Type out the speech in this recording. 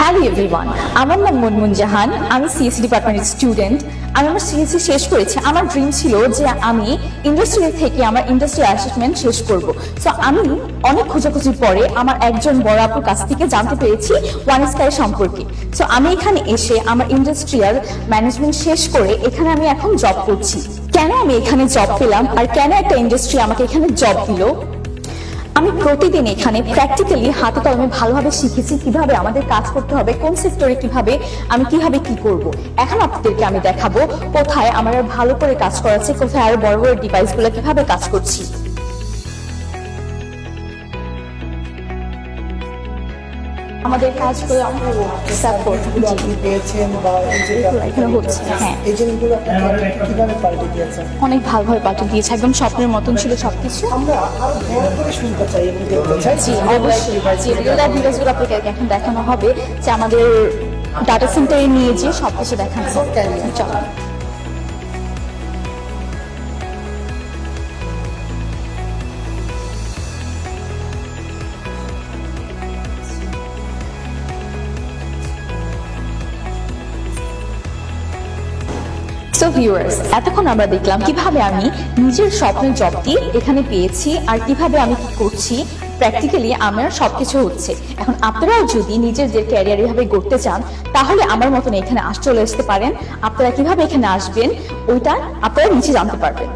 Hello everyone আমার নাম মনমুন জাহান। আমি সিএসসি ডিপার্টমেন্টের স্টুডেন্ট আমি আমার সিএসসি শেষ করেছি। আমার ড্রিম ছিল যে আমি ইন্ডাস্ট্রি থেকে আমার ইন্ডাস্ট্রি অ্যাসেসমেন্ট শেষ করব। সো আমি অনেক খোঁজাখুঁজির পরে আমার একজন বড় আপুর কাছ থেকে জানতে পেরেছি ওয়ান স্কাই সম্পর্কে। সো আমি এখানে এসে আমার ইন্ডাস্ট্রিয়াল ম্যানেজমেন্ট শেষ করে এখানে আমি এখন জব করছি। কেন আমি এখানে জব পেলাম? আর কেন একটা ইন্ডাস্ট্রি আমাকে এখানে জব দিল? আমি প্রতিদিন এখানে প্র্যাকটিক্যালি হাতে কলমে ভালোভাবে শিখেছি কীভাবে আমাদের কাজ করতে হবে, কোন সেক্টরে কীভাবে, আমি কীভাবে কি করব। এখন আপনাদেরকে আমি দেখাবো কোথায় আমার ভালো করে কাজ করাচ্ছে কোথায় আরও বড় বড় ডিভাইসগুলো কীভাবে কাজ করছি। আমাদের কাজগুলো সাপোর্ট পেয়েছেন বা এই যে এখানে হচ্ছে, হ্যাঁ। এই জিনিসগুলো কীভাবে পাল্টে দিয়েছেন? অনেক ভালোভাবে পাঠিয়ে দিয়েছে একদম স্বপ্নের মতন ছিল সবকিছু। আমরা আরও বড় করে শুনতে চাই এবং দেখতে চাই জি অবশ্যই। জি রিয়েল ভিডিওসগুলো আপনাকে এখন দেখানো হবে যে আমাদের ডাটা সেন্টারে নিয়ে যেয়ে সব কিছু দেখানো হবে। চলো। সো ভিউয়ার্স এতক্ষণ আমরা দেখলাম কীভাবে আমি নিজের স্বপ্নের জবটি এখানে পেয়েছি আর কীভাবে আমি কি করছি। প্র্যাকটিক্যালি আমার সবকিছু হচ্ছে। এখন আপনারাও যদি নিজেদের ক্যারিয়ার এভাবে গড়তে চান, তাহলে আমার মতন এখানে আস চলে আসতে পারেন। আপনারা কীভাবে এখানে আসবেন, ওইটা আপনারা নিচে জানতে পারবেন।